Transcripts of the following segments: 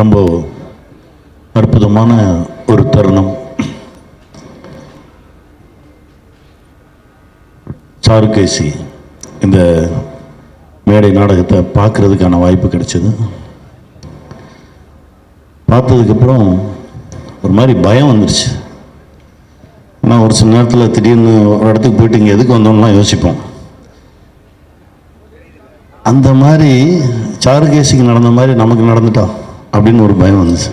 ரொம்ப அற்புதமான ஒரு தருணம். சாருகேசி இந்த மேடை நாடகத்தை பார்க்கறதுக்கான வாய்ப்பு கிடைச்சது. பார்த்ததுக்கப்புறம் ஒரு மாதிரி பயம் வந்துருச்சு. ஆனால் ஒரு சில நேரத்தில் திடீர்னு ஒரு இடத்துக்கு போயிட்டு இங்கே எதுக்கு வந்தோம்லாம் யோசிப்போம். அந்த மாதிரி சாருகேசிக்கு நடந்த மாதிரி நமக்கு நடந்துட்டா? அப்படின்னு ஒரு பயம் வந்துச்சு.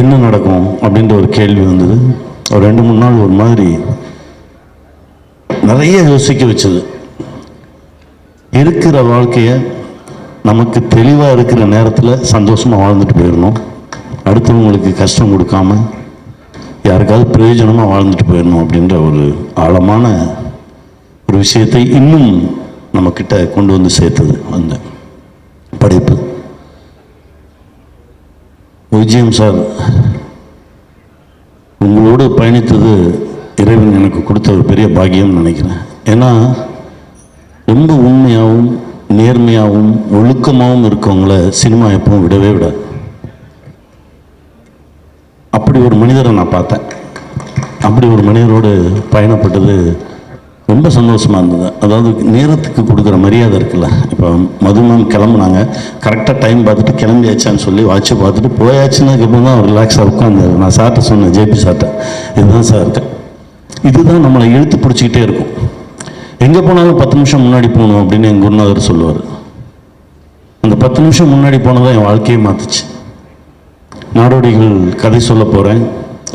என்ன நடக்கும் அப்படின்ற ஒரு கேள்வி வந்தது. ஒரு ரெண்டு மூணு நாள் ஒரு மாதிரி நிறைய யோசிக்க வச்சது. இருக்கிற வாழ்க்கையை நமக்கு தெளிவாக இருக்கிற நேரத்தில் சந்தோஷமாக வாழ்ந்துட்டு போயிடணும். அடுத்தவங்களுக்கு கஷ்டம் கொடுக்காம யாருக்காவது பிரயோஜனமாக வாழ்ந்துட்டு போயிடணும் அப்படின்ற ஒரு ஆழமான ஒரு விஷயத்தை இன்னும் நம்மக்கிட்ட கொண்டு வந்து சேர்த்தது அந்த படைப்பு விஜயம் சார் உங்களோடு பயணித்தது இறைவன் எனக்கு கொடுத்த ஒரு பெரிய பாக்கியம்னு நினைக்கிறேன். ஏன்னா ரொம்ப உண்மையாகவும் நேர்மையாகவும் ஒழுக்கமாகவும் இருக்கவங்கள சினிமா எப்பவும் விடவே விடாது. அப்படி ஒரு மனிதரை நான் பார்த்தேன். அப்படி ஒரு மனிதரோடு பயணப்பட்டது ரொம்ப சந்தோஷமாக இருந்தது. அதாவது நேரத்துக்கு கொடுக்குற மரியாதை இருக்குல்ல. இப்போ மதுமம் கிளம்புனாங்க. கரெக்டாக டைம் பார்த்துட்டு கிளம்பியாச்சான்னு சொல்லி வாட்சை பார்த்துட்டு போயாச்சுன்னதுக்கப்புறம் தான் ரிலாக்ஸாக உட்காந்து நான் சார்ட்ட சொன்னேன் ஜேபி சார்ட்ட. இதுதான் சார் இருக்கேன் இதுதான் நம்மளை இழுத்து பிடிச்சிக்கிட்டே இருக்கும். எங்கே போனாலும் பத்து நிமிஷம் முன்னாடி போகணும் அப்படின்னு எங்கள் குருநாதர் சொல்லுவார். அந்த பத்து நிமிஷம் முன்னாடி போனதான் என் வாழ்க்கையை மாற்றுச்சு நாடோடிகள் கதை சொல்ல போகிறேன்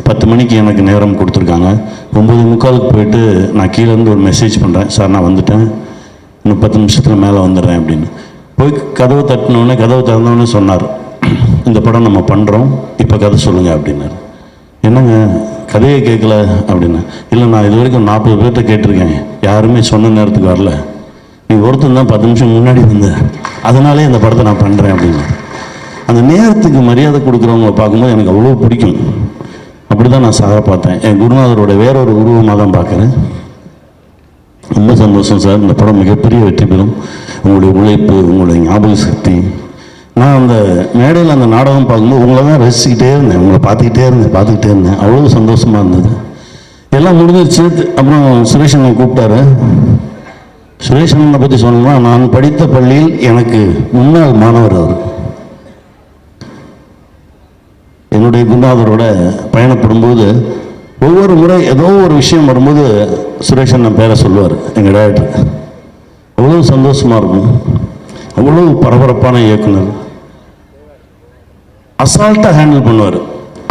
பத்து மணிக்கு எனக்கு நேரம் கொடுத்துருக்காங்க. ஒம்பது முக்காலுக்கு போயிட்டு நான் கீழே இருந்து ஒரு மெசேஜ் பண்ணுறேன் சார் நான் வந்துட்டேன். இன்னும் பத்து நிமிஷத்தில் மேலே வந்துடுறேன் அப்படின்னு. போய் கதவை தட்டினோடனே கதவை திறந்தோடனே சொன்னார் இந்த படம் நம்ம பண்ணுறோம் இப்போ கதை சொல்லுங்கள் அப்படின்னாரு. என்னங்க? கதையை கேட்கல அப்படின்னு. இல்லை நான் இது வரைக்கும் நாற்பது பேர்கிட்ட கேட்டிருக்கேன். யாருமே சொன்ன நேரத்துக்கு வரல. நீ ஒருத்தன் தான் பத்து நிமிஷம் முன்னாடி வந்த. அதனாலே இந்த படத்தை நான் பண்ணுறேன் அப்படின்னு. அந்த நேரத்துக்கு மரியாதை கொடுக்குறவங்கள பார்க்கும்போது எனக்கு அவ்வளோ பிடிக்கும். அப்படி தான் நான் சாக பார்த்தேன். என் குருநாதரோட வேறொரு உருவமாக தான் பார்க்குறேன். ரொம்ப சந்தோஷம் சார். இந்த படம் மிகப்பெரிய வெற்றி பெறும். உங்களுடைய உழைப்பு உங்களுடைய ஞாபக சக்தி. நான் அந்த மேடையில் அந்த நாடகம் பார்க்கும்போது உங்களை தான் ரசிச்சுக்கிட்டே இருந்தேன். உங்களை பார்த்துக்கிட்டே இருந்தேன் பார்த்துக்கிட்டே இருந்தேன். அவ்வளோ சந்தோஷமாக இருந்தது. எல்லாம் முடிஞ்சிருச்சு. அப்புறம் சுரேஷ் அண்ணன் கூப்பிட்டாரு. சுரேஷ் அண்ணனை பற்றி சொல்லணும்னா நான் படித்த பள்ளியில் எனக்கு முன்னாள் மாணவர் அவர். என்னுடைய குருநாதரோட பயணப்படும்போது ஒவ்வொரு முறை ஏதோ ஒரு விஷயம் வரும்போது சுரேஷ் அண்ணன் பேரை சொல்லுவார் எங்கள் டேரக்டர் அவ்வளோ சந்தோஷமாக இருக்கும். அவ்வளோ பரபரப்பான இயக்குனர். அசால்ட்டாக ஹேண்டில் பண்ணுவார்.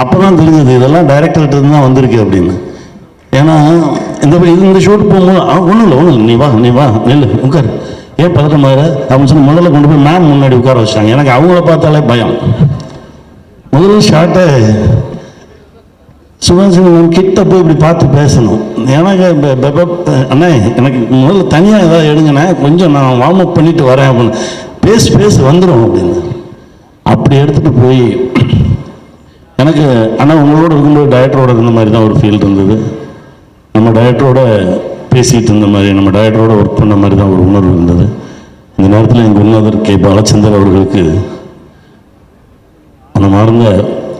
அப்போ தான் தெரிஞ்சது இதெல்லாம் டைரக்டர்கிட்ட இருந்து தான் வந்திருக்கு அப்படின்னு. ஏன்னா இந்த இந்த ஷூட் போகும்போது ஒன்றும் இல்லை ஒன்றும் இல்லை நீ வா நீ வா நெல் உட்காரு. ஏன் பதட்டமாக அப்படின்னு சொல்லி முதல்ல கொண்டு போய் மேம் முன்னாடி உட்கார வச்சாங்க. எனக்கு அவங்கள பார்த்தாலே பயம். முதல்ல ஷார்ட்டை சுபாஷ் மேம் கிட்ட போய் இப்படி பார்த்து பேசணும். எனக்கு அண்ணே எனக்கு முதல்ல தனியாக ஏதாவது எடுங்கண்ணே. கொஞ்சம் நான் வார்ம் அப் பண்ணிட்டு வரேன் அப்படின்னு. பேசி பேசி வந்துடும் அப்படின்னு. அப்படி எடுத்துகிட்டு போய் எனக்கு ஆனால் உங்களோட இருக்கும்போது டயட்டரோட இருந்த மாதிரி தான் ஒரு ஃபீல் இருந்தது. நம்ம டயட்டரோட பேசிகிட்டு இருந்த மாதிரி நம்ம டயட்டரோட ஒர்க் பண்ண மாதிரி தான் ஒரு உணர்வு இருந்தது. இந்த நேரத்தில் என் குருநாதர் கே. பாலச்சந்தர் அவர்களுக்கு மனமார்ந்த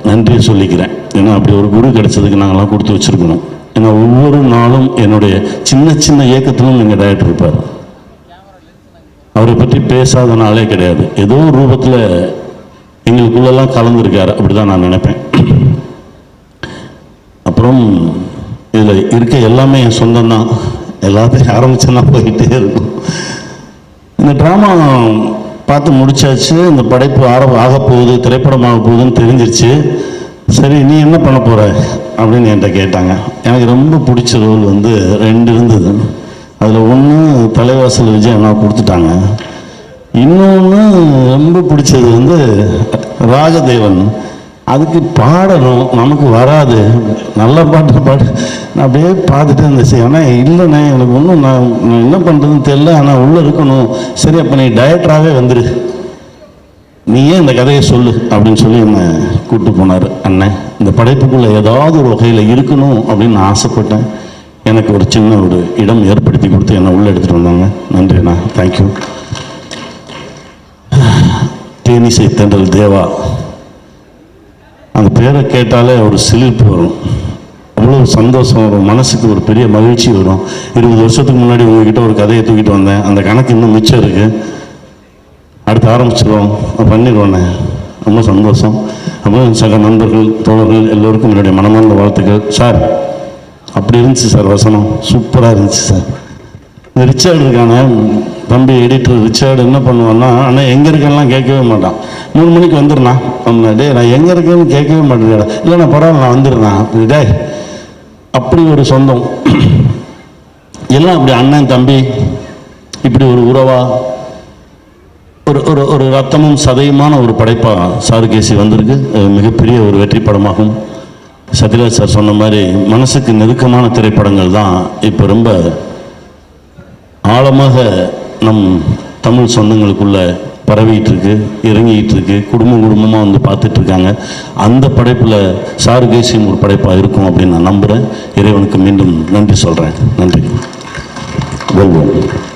நன்றியை சொல்லிக்கிறேன். ஏன்னா அப்படி ஒரு குரு கிடைச்சதுக்கு நாங்களாம் கொடுத்து வச்சுருக்கணும். ஏன்னா ஒவ்வொரு நாளும் என்னுடைய சின்ன சின்ன இயக்கத்திலும் எங்கள் டயட் இருப்பார். அவரை பற்றி பேசாத நாளே கிடையாது. ஏதோ ஒரு ரூபத்தில் எங்களுக்குள்ளெல்லாம் கலந்துருக்காரு. அப்படி தான் நான் நினைப்பேன். அப்புறம் இதில் இருக்க எல்லாமே என் சொந்தம் தான் எல்லாத்தையும் ஆரம்பிச்சேன்னா போயிட்டே இருக்கும். இந்த ட்ராமா பார்த்து முடிச்சாச்சு. இந்த படைப்பு ஆர ஆக போகுது திரைப்படம் ஆக போகுதுன்னு தெரிஞ்சிருச்சு. சரி நீ என்ன பண்ண போற? அப்படின்னு என்கிட்ட கேட்டாங்க. எனக்கு ரொம்ப பிடிச்ச ரோல் வந்து ரெண்டு இருந்தது. அதில் ஒன்று தலைவாசல் விஜய் அண்ணா கொடுத்துட்டாங்க. இன்னொன்று ரொம்ப பிடிச்சது வந்து ராஜதேவன். அதுக்கு பாடணும். நமக்கு வராது. நல்ல பாட்டு பாடு. நான் அப்படியே பார்த்துட்டு இருந்துச்சு ஆனால் இல்லைண்ணே எனக்கு ஒன்றும் நான் என்ன பண்ணுறதுன்னு தெரில ஆனால் உள்ளே இருக்கணும். சரி அப்போ நீ டயட்டராகவே வந்துரு. நீயே இந்த கதையை சொல்லு? அப்படின்னு சொல்லி என்னை கூப்பிட்டு போனார் அண்ணன். இந்த படைப்புக்குள்ளே ஏதாவது ஒரு வகையில் இருக்கணும் அப்படின்னு நான் ஆசைப்பட்டேன். எனக்கு ஒரு சின்ன ஒரு இடம் ஏற்படுத்தி கொடுத்து என்னை உள்ளே எடுத்துகிட்டு வந்தாங்க. நன்றிண்ணா தேங்க்யூ தேனிசை தென்றல் தேவா. அந்த பேரை கேட்டாலே ஒரு சிலிர்ப்பு வரும். அவ்வளோ சந்தோஷம் வரும். மனசுக்கு ஒரு பெரிய மகிழ்ச்சி வரும். இருபது வருஷத்துக்கு முன்னாடி உங்ககிட்ட ஒரு கதையை தூக்கிட்டு வந்தேன். அந்த கணக்கு இன்னும் மிச்சம் இருக்குது அடுத்து ஆரம்பிச்சிடுவோம் பண்ணிடுவோண்ணே ரொம்ப சந்தோஷம். அப்புறம் சக நண்பர்கள் தோழர்கள் எல்லோருக்கும் என்னுடைய மனமார்ந்த வாழ்த்துக்கள். சார் அப்படி இருந்துச்சு சார் வசனம். சூப்பராக இருந்துச்சு சார். இந்த ரிச்சர்டுக்கான தம்பி எடிட்டர் ரிச்சர்டு என்ன பண்ணுவான்னா ஆனால் எங்கே இருக்கேன்லாம் கேட்கவே மாட்டான். மூணு மணிக்கு வந்துடுனா அப்படின்னா டே நான் எங்கே இருக்கேன்னு கேட்கவே மாட்டேன் இல்லைண்ணா பரவாயில்ல நான் வந்துடுறேன் டே அப்படி ஒரு சொந்தம். எல்லாம் அப்படி அண்ணன் தம்பி இப்படி ஒரு உறவா? ஒரு ஒரு ஒரு ரத்தமும் சதையுமான ஒரு படைப்பாக சாருகேசி வந்திருக்கு. அது மிகப்பெரிய ஒரு வெற்றி படமாகும். சத்யராஜ் சார் சொன்ன மாதிரி மனசுக்கு நெருக்கமான திரைப்படங்கள் தான் இப்போ ரொம்ப ஆழமாக நம் தமிழ் சொந்தங்களுக்குள்ள பரவிட்டு இருக்கு இறங்கிட்டு இருக்கு குடும்பம் குடும்பமாக வந்து பார்த்துட்டு இருக்காங்க அந்த படைப்பில் சாருகேசியம் ஒரு படைப்பாக இருக்கும் அப்படின்னு நான் நம்புகிறேன் இறைவனுக்கு மீண்டும் நன்றி சொல்கிறேன் நன்றி. வெல்வோம்